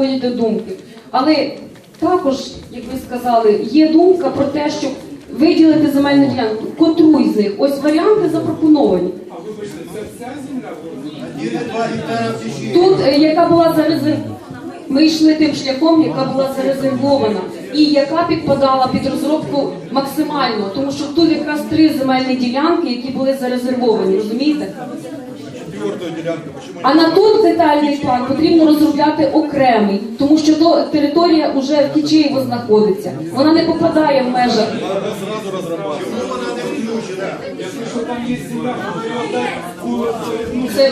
доходять до думки. Але також, як ви сказали, є думка про те, щоб виділити земельну ділянку. Котру із них? Ось варіанти запропоновані. А вибачте, це вся земля. Тут, е, яка була зарезервована, ми йшли тим шляхом, яка була зарезервована, і яка підпадала під розробку максимально, тому що тут якраз три земельні ділянки, які були зарезервовані, розумієте? Четвертую делянку. Почему А на тут детальний план потрібно розробляти окремий, тому що то територія вже в Кічеєво знаходиться. Вона не попадає в межах. Надо сразу разрабатывать. Почему она не включена? Я слышу, там есть земля, которую отдать, ну, ну, Це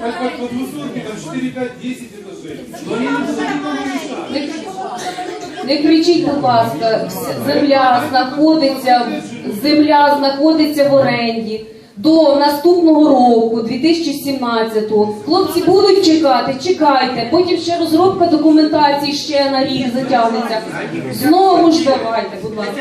как, как под высотки, там 4, 5, 10 этажей. Но они не будут никому мешать. не, не кричіть, будь ласка, земля знаходиться, земля знаходиться в оренді. До наступного року, 2017-го, хлопці будуть чекати, чекайте. Потім ще розробка документації ще на рік затягнеться. Знову ж давайте, будь ласка.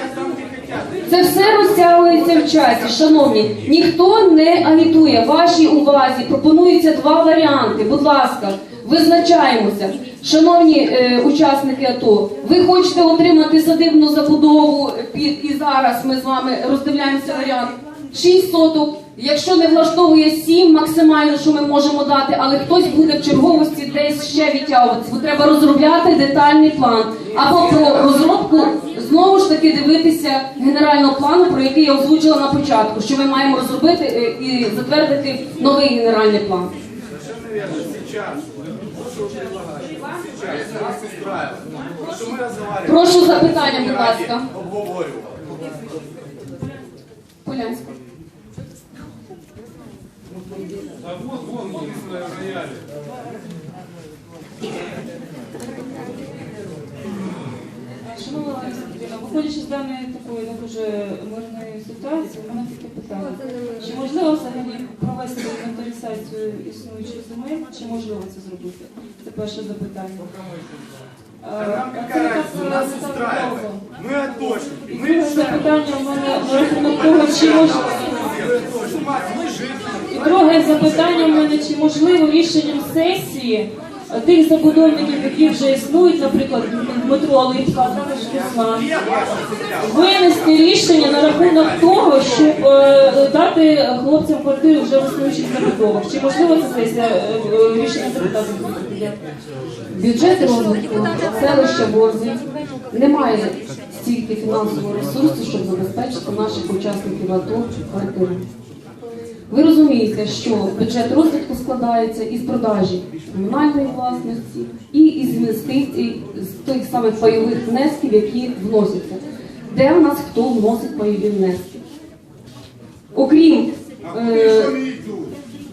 Це все розтягується в часі, шановні. Ніхто не агітує. Вашій увазі пропонуються два варіанти. Будь ласка, визначаємося. Шановні е, учасники АТО, ви хочете отримати садибну забудову під і зараз ми з вами роздивляємося варіант. 6 соток. Якщо не влаштовує 7, максимально, що ми можемо дати, але хтось буде в черговості десь ще відтягуватися. Бо треба розробляти детальний план. Або про розробку знову ж таки дивитися генерального плану, про який я озвучила на початку, що ми маємо розробити е, і затвердити новий генеральний план. Прошу запитання, будь ласка. Полянська. Да вот, вон написано в рояле. Шановна Лариса Петрівна, виходячи з даної такої не дуже мирної ситуації, у мене таке питання. Чи можливо взагалі провести інвентаризацію існуючих земель, чи можливо це зробити? Це перше запитання. Нам какая разница? Нас устраивает. Мы отдошники. І друге запитання у мене на того, чи можливо. Друге запитання в мене, чи можливо рішенням сесії е, тих забудовників, які вже існують, наприклад, Дмитро Липка, а Руслан, винести рішення на рахунок того, щоб е, дати хлопцям квартири вже в існуючих забудовах. Чи можливо це сесія е, е, рішення депутатів? Бюджет розвитку селища Борзі немає стільки фінансового ресурсу, щоб забезпечити наших учасників АТО квартири. Ви розумієте, що бюджет розвитку складається із продажі комунальної власності і із інвестицій з тих самих пайових внесків, які вносяться. Де у нас хто вносить пайові внески? Окрім е,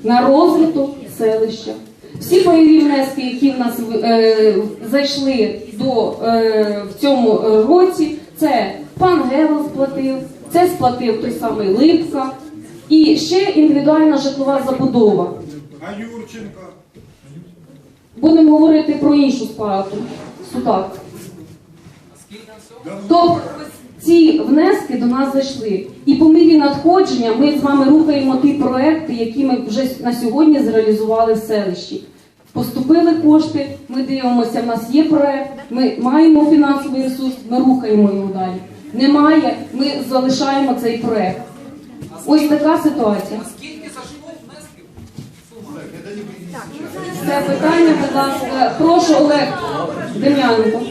на розвиток селища. Всі бойові внески, які в нас е, зайшли до е, в цьому е, році, це пан Гевел сплатив, це сплатив той самий Липка, і ще індивідуальна житлова забудова. А Юрченко? Будемо говорити про іншу справу. Судак. Тобто ці внески до нас зайшли. І по мірі надходження ми з вами рухаємо ті проекти, які ми вже на сьогодні зреалізували в селищі. Поступили кошти, ми дивимося, в нас є проект, ми маємо фінансовий ресурс, ми рухаємо його далі. Немає, ми залишаємо цей проект. Ось така ситуація. Це питання, будь ласка, прошу Олег Дем'яненко.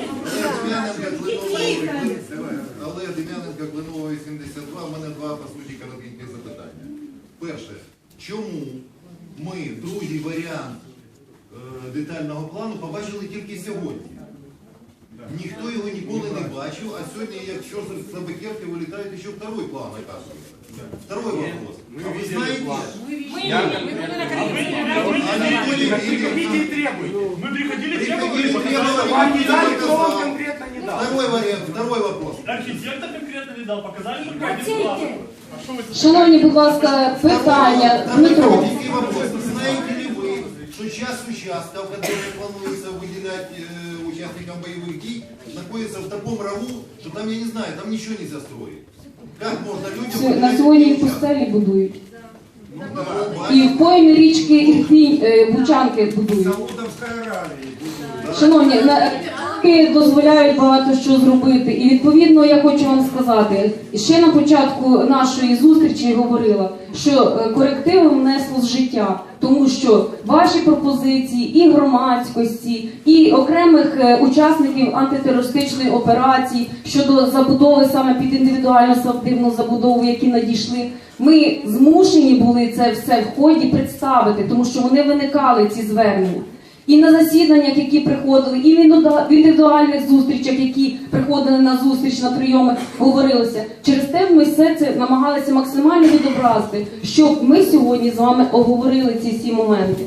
Олег Дем'яненко, Клинова 82. У мене два, по суті, коротенькі запитання. Перше, чому ми другий варіант е, детального плану побачили тільки сьогодні? Ніхто його ніколи не бачив, а сьогодні, як чорт з табакерки, вилітає ще второй план, оказується. Второй вопрос. А ви знаєте, а ніхто не Приходите и видел. требуйте. Мы приходили, Приходили, требовали, требовали, вам не никто дали, не кто вам сказал. конкретно не дал. Второй вариант, второй вопрос. Архитектор конкретно не дал, показали только один план. А что вы Шановні, будь ласка, питання. Дмитро. Второй вопрос. Знаете ли вы, что часть участков, которые планируется выделять э, участникам боевых дій, находится в таком раву, что там, я не знаю, там ничего нельзя строить. Людям... На сьогодні і пустелі будують. Ну, да, І в поймі річки Ірпінь, е, Бучанки будують. Шановні, на- е, дозволяють багато що зробити. І відповідно я хочу вам сказати, ще на початку нашої зустрічі говорила, що е, корективи внесло з життя, тому що ваші пропозиції і громадськості, і окремих е, учасників антитерористичної операції щодо забудови саме під індивідуальну саптивну забудову, які надійшли. Ми змушені були це все в ході представити, тому що вони виникали ці звернення. І на засіданнях, які приходили, і в індивіду- індивідуальних зустрічах, які приходили на зустріч на прийоми, говорилося. Через те ми все це намагалися максимально відобразити, щоб ми сьогодні з вами обговорили ці всі моменти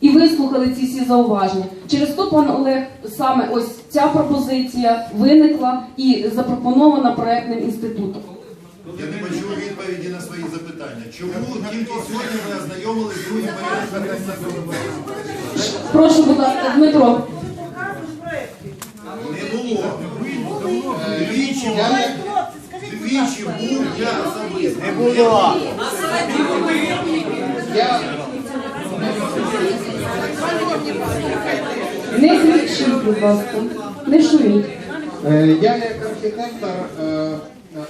і вислухали ці всі зауваження. Через то, пан Олег, саме ось ця пропозиція виникла і запропонована проектним інститутом. Я не почув відповіді на свої запитання. Чому тільки сьогодні ви ознайомилися з другим варіантом? Прошу, будь ласка, Дмитро. Не було. Двічі був, двічі був я особисто. Не було. Не кричіть, будь ласка, не шуміть. Е, Я як архітектор е,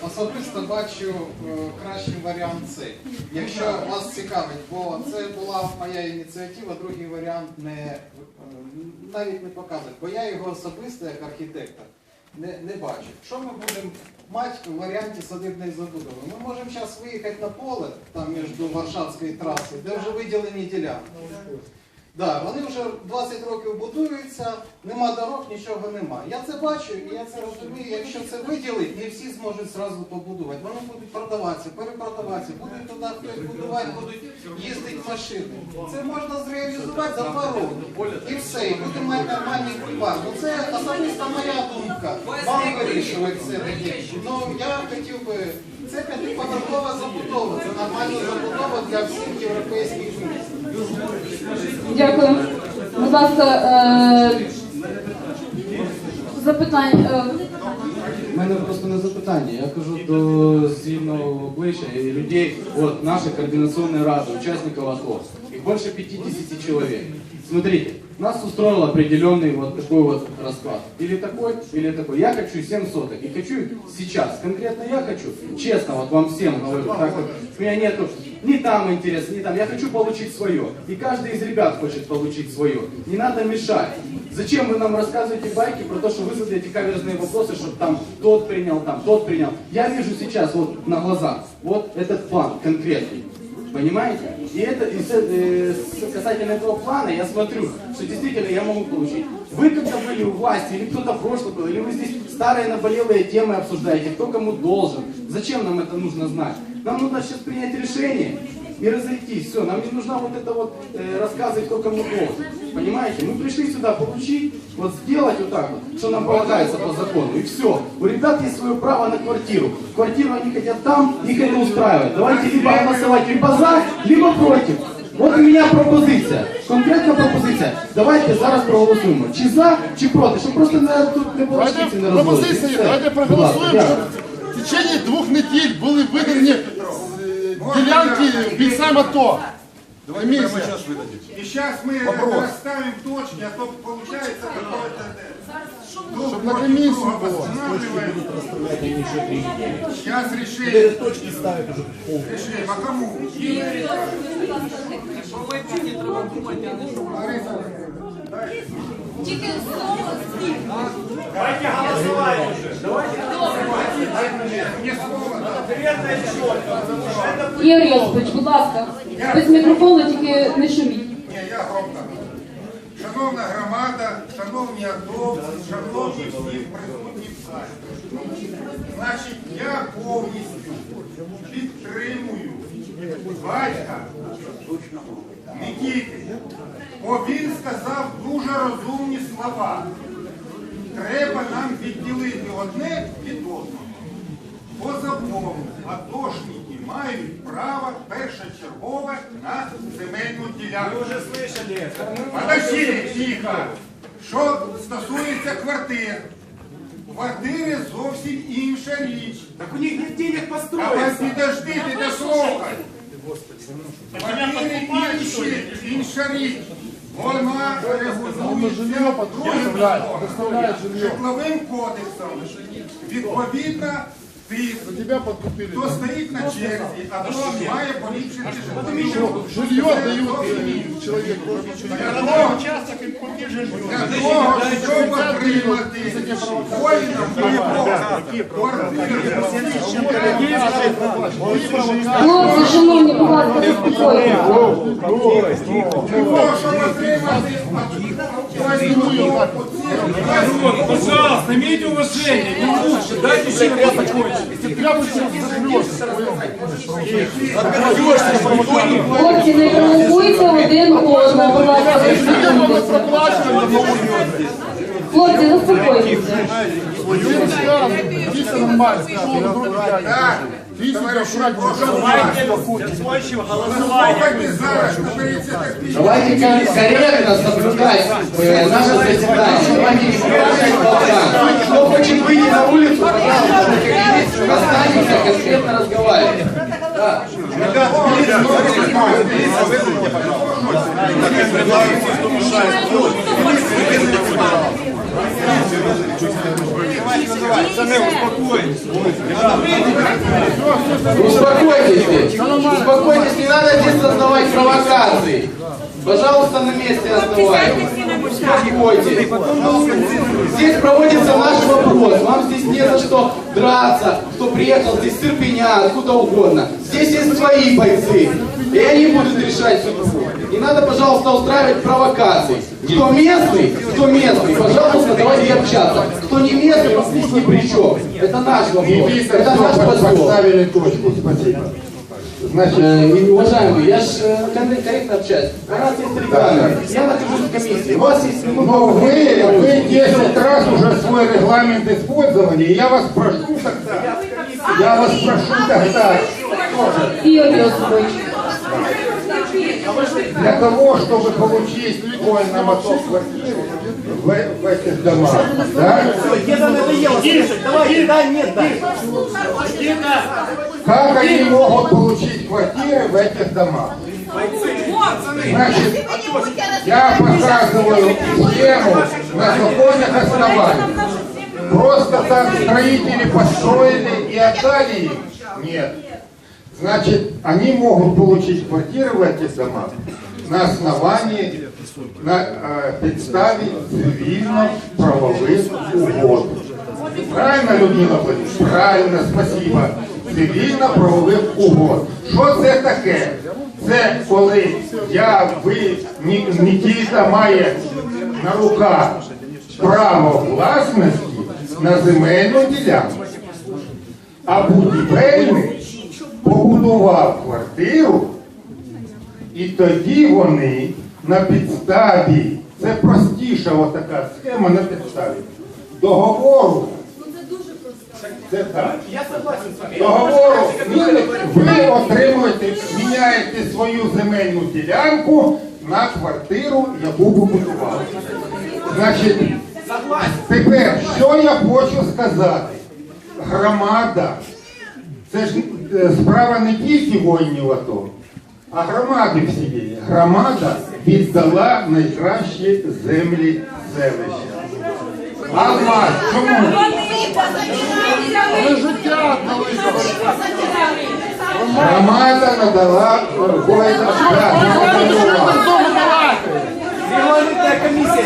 особисто бачу е, кращий варіант цей. Якщо вас цікавить, бо це була моя ініціатива, другий варіант не е, навіть не показує, бо я його особисто як архітектор не, не бачу. Що ми будемо мати в варіанті садибної забудови? Ми можемо зараз виїхати на поле там між Варшавською трасою, де вже виділені ділянки. Да, вони вже 20 років будуються, нема дорог, нічого нема. Я це бачу і я це розумію. Якщо це виділить, не всі зможуть зразу побудувати. Вони будуть продаватися, перепродаватися, будуть туди хтось будувати, будуть їздити машини. Це можна зреалізувати за два роки. І все, і будемо мати нормальний бульвар. Ну це особисто моя думка. Вам вирішувати все таки. Ну я хотів би, це п'ятиповерхова забудова, це нормальна забудова для всіх європейських міст. Дякую. Будь ласка, е, запитання. е, У мене просто не запитання. Я кажу до звільного обличчя і людей, от наша координационная рада, участников АТО. Их больше 50 человек. Смотрите, нас устроил определенный вот такой вот расклад. Или такой, или такой. Я хочу 7 соток. И хочу сейчас. Конкретно я хочу. Честно, вот вам всем говорю. Так вот, у меня нету ни там интерес, ни там. Я хочу получить свое. И каждый из ребят хочет получить свое. Не надо мешать. Зачем вы нам рассказываете байки про то, что вы задаете каверзные вопросы, чтобы там тот принял, там тот принял. Я вижу сейчас вот на глазах вот этот план конкретный. Понимаете? И это и с- э, с- касательно этого плана я смотрю, что действительно я могу получить. Вы когда были у власти, или кто-то в прошлом был, или вы здесь старые наболелые темы обсуждаете, кто кому должен. Зачем нам это нужно знать? Нам нужно сейчас принять решение и разойтись. Все, нам не нужно вот это вот э, рассказывать, кто кому должен. Понимаете? Мы пришли сюда получить, вот сделать вот так вот, что нам полагается по закону. И все. У ребят есть свое право на квартиру. Квартиру они хотят там, их это устраивает. Давайте либо голосовать либо за, либо против. От у мене пропозиція, конкретна пропозиція. Давайте зараз проголосуємо. Чи за, чи проти, щоб просто не, тут не було Давайте шкіці, не розводити. пропозиції, Все. давайте Будь ласка, проголосуємо, дякую. щоб в течение двох неділь були видані е, ділянки бійцям АТО. Комісія. И сейчас мы Вопрос. расставим точки, а то получается какое-то... Щоб на комісію було. Сейчас решили. точки ставят уже. Решили, а кому? Давайте голосовать уже. Давайте это Ігор Йосипович, будь ласка, без мікрофону тільки не шуміть. Ні, я громко. Шановна громада, шановні атовці, шановні всі присутні в залі. Значить, я повністю підтримую батька Нікіти, бо він сказав дуже розумні слова Треба нам відділити одне від одного. По закону атошники мають право першочергове на земельну ділянку. Вы уже слышали это. Подождите, тихо. Що стосується квартир. Квартири зовсім інша річ. Так у них нет денег Давай построиться. підожди, ти дослухай. Так меня Квартири подкупают, что ли? інші, інша річ. Вона регулюється житловим кодексом. Відповідно, тих, тебя подкупили. хто стоїть на черзі, або має поліпшити житлові Жилье дают э, человеку. Для того, щоб отримати Хлопці, шановні, будь ласка, заспокойтеся. Для щоб отримати воїнам Пожалуйста, имейте уважение, не лучше, дайте закончить. Хлопці, не провокуйте один. Хлопці, заспокойтеся. Видите, нормально. Давайте голосование. Давайте корректно соблюдать э, наше заседание. Давайте не продолжать. Кто хочет выйти на улицу, пожалуйста, останемся конкретно разговаривать. Да. Ребята, Успокойтесь, успокойтесь, не надо здесь создавать провокации. Пожалуйста, на месте оставайтесь. Успокойтесь. Здесь проводится наш вопрос. Вам здесь не за что драться. Кто приехал здесь с Ирпеня, откуда угодно. Здесь есть свои бойцы. И они будут решать судьбу. Не надо, пожалуйста, устраивать провокации. Кто местный, кто местный, пожалуйста, давайте общаться. Кто не местный, он здесь ни при чем. Это наш вопрос. Это наш посол. Поставили точку, спасибо. Значит, Э, и, Уважаемый, я же корректно общаюсь. У нас есть три камеры. Я нахожусь в комиссии. У вас есть но Ну, вы, вы 10 раз уже свой регламент использовали, и я вас прошу тогда, я вас прошу тогда, Ігор Йосипович. Для того, чтобы получить воинам АТО квартиру в, в этих домах, да? Да, нет, да. Как они могут получить квартиры в этих домах? Значит, я показываю схему на законных основаниях. Просто так строители построили и отдали их? Нет. Значит, они могут получить квартиры в этих домах на основании, на э, підставі цивільно-правових угод. Правильно, Людмила Владимировна? Правильно, спасибо. Цивільно-правових угод. Що це таке? Це коли я, ви, Ні- Нікіта має на руках право власності на земельну ділянку. А будівельник побудував квартиру, і тоді вони на підставі, це простіша отака схема на підставі договору. Це так. Договору ви, отримуєте, міняєте свою земельну ділянку на квартиру, яку ви будували. Значить, тепер, що я хочу сказати? Громада це ж справа не тільки воїнів АТО, а громади в всієї. Громада віддала найкращі землі селища. А вас чому? Ви життя. Громада надала. Да. Регламентная комиссия.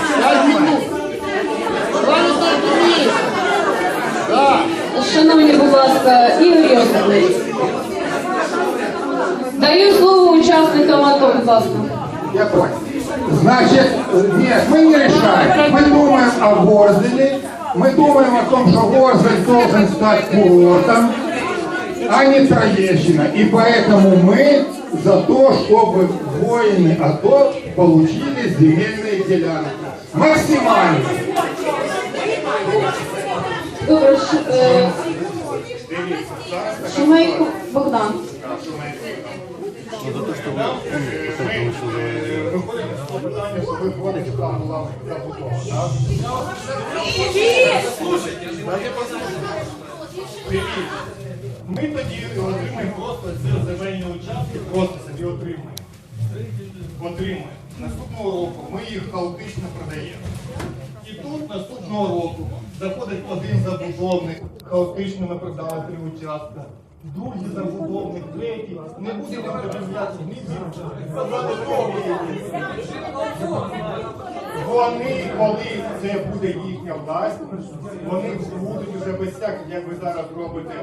Шановні, будь ласка, Ігор Йосипович. Даю слово учасникам АТО, будь ласка. Я понял. Значит, нет, мы не решаем. Мы думаем о Ворзеле, мы думаем о том, что Ворзель должен стать курортом, а не Троещина. И поэтому мы за то, чтобы воины АТО получили земельные делянки. Максимально. Добре, е, Шумейко Богдан. Ми тоді отримаємо просто ці земельні участки, просто собі отримаємо. отримує. Наступного року ми їх хаотично продаємо. І тут наступного року заходить один забудовник, хаотично ми продали три участка. Другий забудовник, третій, не будемо подивлятися, ні сказали Вони, коли це буде їхня власність, вони будуть вже без всяких, як ви зараз робите,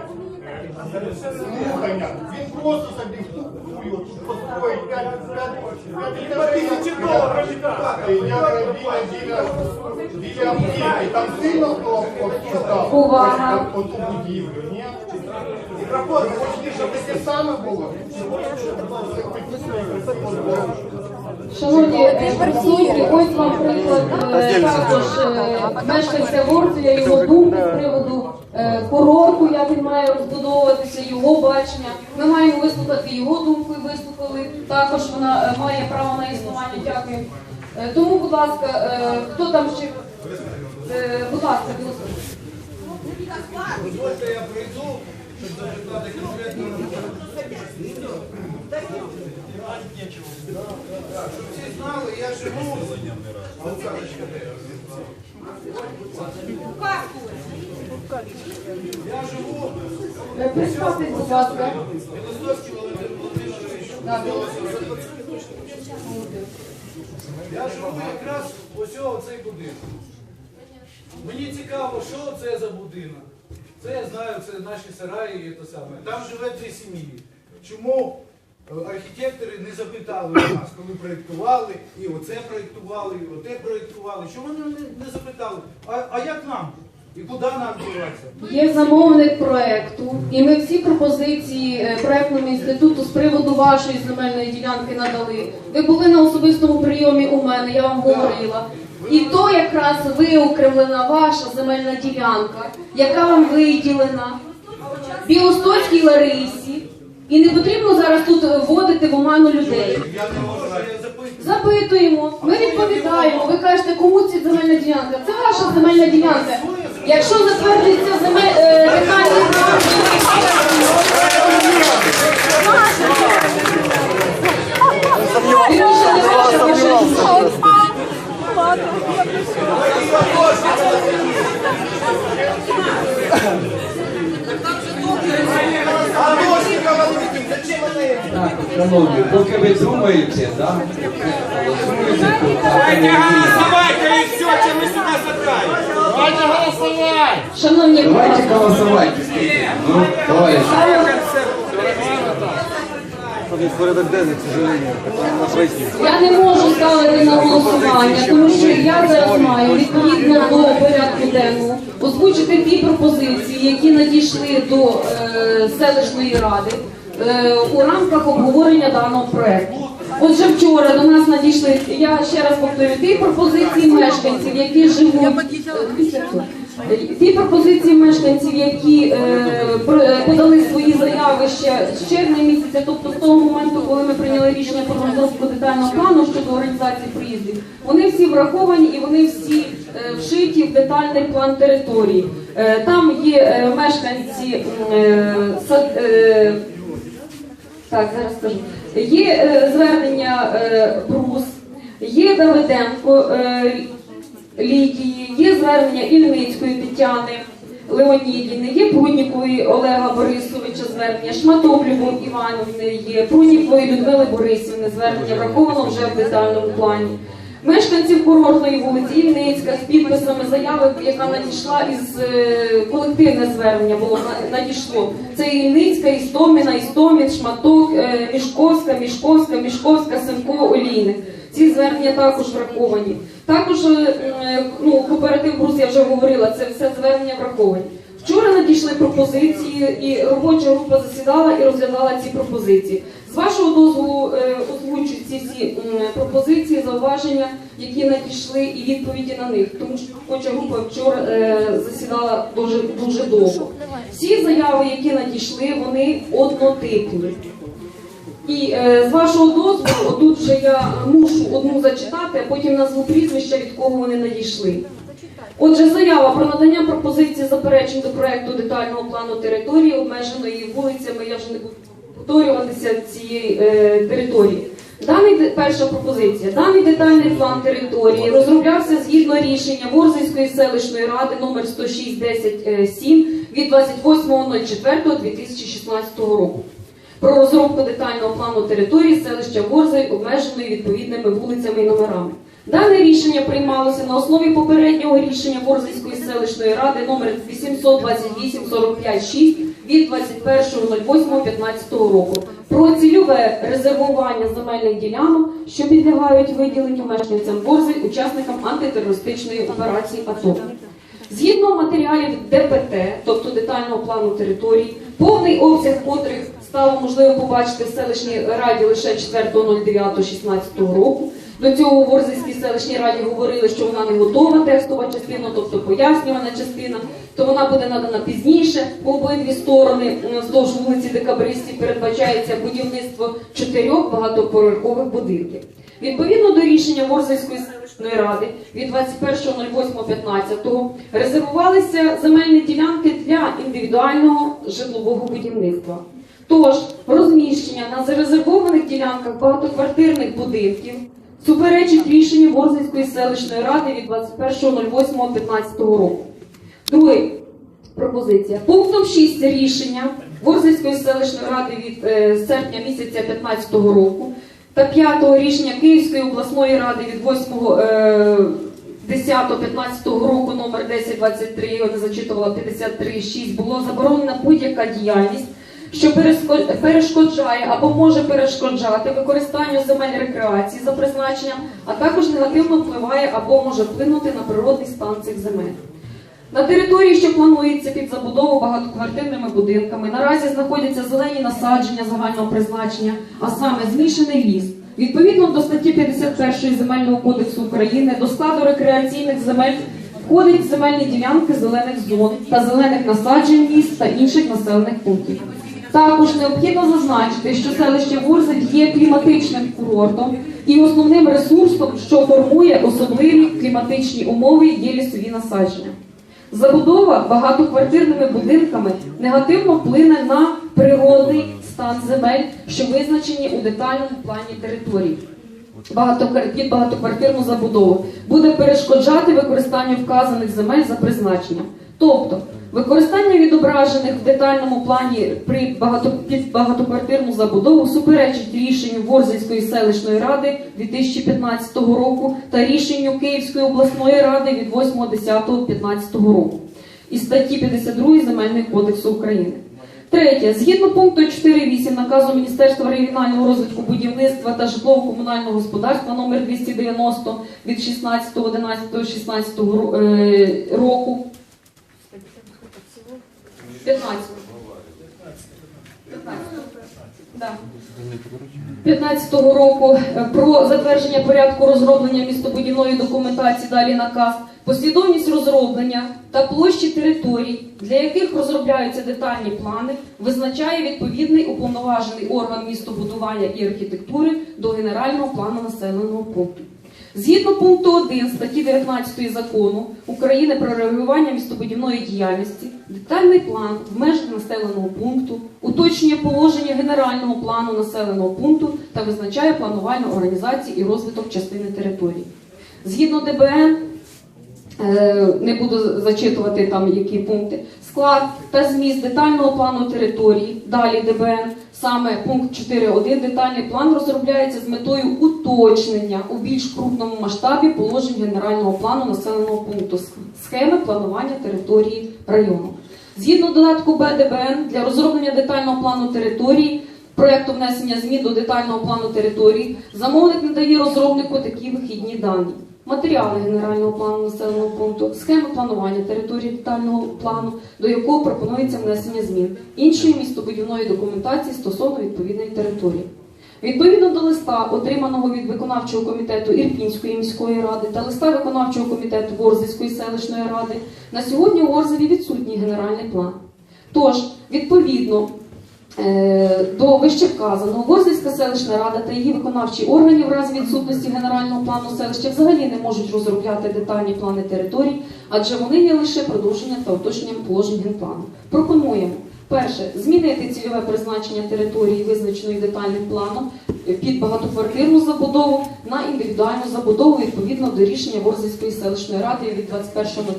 е, слухання. Він просто собі тут построїть 5 тисяч доларів. Я біля, біля, біля аптеки, там сильно хто Увага. оту будівлю, ні? Мікрофон, хочете, щоб таке саме було? Шановні е, присутні, ось вам приклад е, також е, мешканця Ворзеля, його думки з приводу е, курорту, як він має розбудовуватися, його бачення. Ми маємо вислухати його думку і вислухали. Також вона е, має право на існування. Дякую. Тому, будь ласка, хто там ще? Будь ласка, голосуйте. Дозвольте, я прийду, щоб всі знали, я живу. Я живу Представтесь, будь ласка. Володимир. Я живу якраз ось цей будинок. Мені цікаво, що це за будинок. Це я знаю, це наші сараї і те саме. Там живе дві сім'ї. Чому е, архітектори не запитали у нас, коли проєктували, і оце проєктували, і оте проєктували. Чому вони не, запитали? А, а як нам? І куди нам діватися? Є замовник проекту, і ми всі пропозиції е, проектному інституту з приводу вашої земельної ділянки надали. Ви були на особистому прийомі у мене, я вам говорила. І то якраз виокремлена ваша земельна ділянка, яка вам виділена Білостоцькій Ларисі. І не потрібно зараз тут вводити в оману людей. Запитуємо, ми відповідаємо. Ви кажете, кому ці земельна ділянка? Це ваша земельна ділянка. Якщо затвердиться земель е, детальний план, Вірніше, не ваша, ваша. А дошка Володимир, зачем вона є? Так, шановні, поки ви думаєте, да, голосуєте, то так, Дайте голосовать, и все, чем мы сюда собрались. Давайте голосовать! Шановні Давайте колеги, голосовать. Ну, товарищи. я не можу ставити на голосування, тому що я зараз маю відповідно до порядку денного озвучити ті пропозиції, які надійшли до е, селищної ради е, у рамках обговорення даного проекту. Отже, вчора до нас надійшли, я ще раз повторюю, ті пропозиції мешканців, які живуть. Ті пропозиції мешканців, які е, е, подали свої заяви ще з червня місяця, тобто з того моменту, коли ми прийняли рішення про розробку детального плану щодо організації приїздів, вони всі враховані і вони всі е, вшиті в детальний план території. Е, там є е, мешканці е, сад- е, так, зараз скажу. Є е, звернення е, Брус, є Давиденко е, Лідії, є звернення Ільницької Тетяни Леонідіни, є Пруднікової Олега Борисовича звернення, Шматок Любов Іванівни, є Пруднікової Людмили Борисівни звернення, враховано вже в детальному плані. Мешканців курортної вулиці Ільницька з підписами заяви, яка надійшла із е, колективне звернення було надійшло. Це Ільницька, Істоміна, Істомін, Шматок, е, Мішковська, Мішковська, Мішковська, Семко, Олійник. Ці звернення також враховані. Також е, ну, кооператив Брус, я вже говорила, це все звернення враховані. Вчора надійшли пропозиції, і робоча група засідала і розглядала ці пропозиції. З вашого дозволу е, озвучу ці всі пропозиції, зауваження, які надійшли, і відповіді на них. Тому що робоча група вчора е, засідала дуже дуже довго. Всі заяви, які надійшли, вони однотипні. І е, з вашого дозволу, отут вже я мушу одну зачитати, а потім назву прізвища, від кого вони надійшли. Отже, заява про надання пропозиції заперечень до проекту детального плану території, обмеженої вулицями, я вже не буду повторюватися цієї е, території. Даний перша пропозиція. Даний детальний план території розроблявся згідно рішення Ворзельської селищної ради номер 106-10-7 від 28.04.2016 року про розробку детального плану території селища Ворзель, обмеженої відповідними вулицями і номерами. Дане рішення приймалося на основі попереднього рішення Ворзельської селищної ради номер 828-45-6 від 21.08.15 року про цільове резервування земельних ділянок, що підлягають виділенню мешканцям Ворзель, учасникам антитерористичної операції АТО. Згідно матеріалів ДПТ, тобто детального плану території, повний обсяг котрих стало можливо побачити в селищній раді лише 4.09.16 року. До цього у Ворзельській селищній раді говорили, що вона не готова текстова частина, тобто пояснювана частина, то вона буде надана пізніше. По обидві сторони вздовж вулиці Декабристів передбачається будівництво чотирьох багатоповерхових будинків. Відповідно до рішення Ворзельської селищної ради від 21.08.15 резервувалися земельні ділянки для індивідуального житлового будівництва. Тож розміщення на зарезервованих ділянках багатоквартирних будинків суперечить рішенню Ворзельської селищної ради від 21.08.15 року. Друге пропозиція. Пунктом 6 рішення Ворзельської селищної ради від е, серпня місяця 2015 року та п'ятого рішення Київської обласної ради від 8 е, 10-15 року номер 1023, я не зачитувала 53.6, було заборонена будь-яка діяльність, що перешкоджає або може перешкоджати використанню земель рекреації за призначенням, а також негативно впливає або може вплинути на природний стан цих земель. На території, що планується під забудову багатоквартирними будинками, наразі знаходяться зелені насадження загального призначення, а саме змішаний ліс. Відповідно до статті 51 Земельного кодексу України до складу рекреаційних земель входять земельні ділянки зелених зон та зелених насаджень міст та інших населених пунктів. Також необхідно зазначити, що селище Ворзель є кліматичним курортом і основним ресурсом, що формує особливі кліматичні умови, є лісові насадження. Забудова багатоквартирними будинками негативно вплине на природний стан земель, що визначені у детальному плані території. Під багатоквартирну забудову буде перешкоджати використанню вказаних земель за призначенням. Тобто використання відображених в детальному плані при багато, багатоквартирну забудову суперечить рішенню Ворзельської селищної ради 2015 року та рішенню Київської обласної ради від 8.10.15 року і статті 52 Земельного кодексу України. Третє. Згідно пункту 4.8 наказу Міністерства регіонального розвитку будівництва та житлово-комунального господарства номер 290 від 16.11.16 ро- е, року 15. 15. Року е, про затвердження порядку розроблення містобудівної документації, далі наказ, послідовність розроблення та площі територій, для яких розробляються детальні плани, визначає відповідний уповноважений орган містобудування і архітектури до генерального плану населеного пункту. Згідно пункту 1 статті 19 закону України про регулювання містобудівної діяльності, детальний план в межах населеного пункту уточнює положення генерального плану населеного пункту та визначає планування організації і розвиток частини території. Згідно ДБН, Е, не буду зачитувати там які пункти. Склад та зміст детального плану території, далі ДБН, саме пункт 4.1, детальний план розробляється з метою уточнення у більш крупному масштабі положень генерального плану населеного пункту схеми планування території району. Згідно додатку Б ДБН для розроблення детального плану території проекту внесення змін до детального плану території замовник надає розробнику такі вихідні дані. Матеріали генерального плану населеного пункту, схеми планування території детального плану, до якого пропонується внесення змін, іншої містобудівної документації стосовно відповідної території. Відповідно до листа, отриманого від виконавчого комітету Ірпінської міської ради та листа виконавчого комітету Ворзельської селищної ради, на сьогодні у Ворзелі відсутній генеральний план. Тож, відповідно до вищевказаного, Ворзельська селищна рада та її виконавчі органи в разі відсутності генерального плану селища взагалі не можуть розробляти детальні плани територій, адже вони є лише продовженням та уточненням положень генплану. Пропонуємо Перше, змінити цільове призначення території, визначеної детальним планом е, під багатоквартирну забудову на індивідуальну забудову відповідно до рішення Ворзельської селищної ради від 21.08.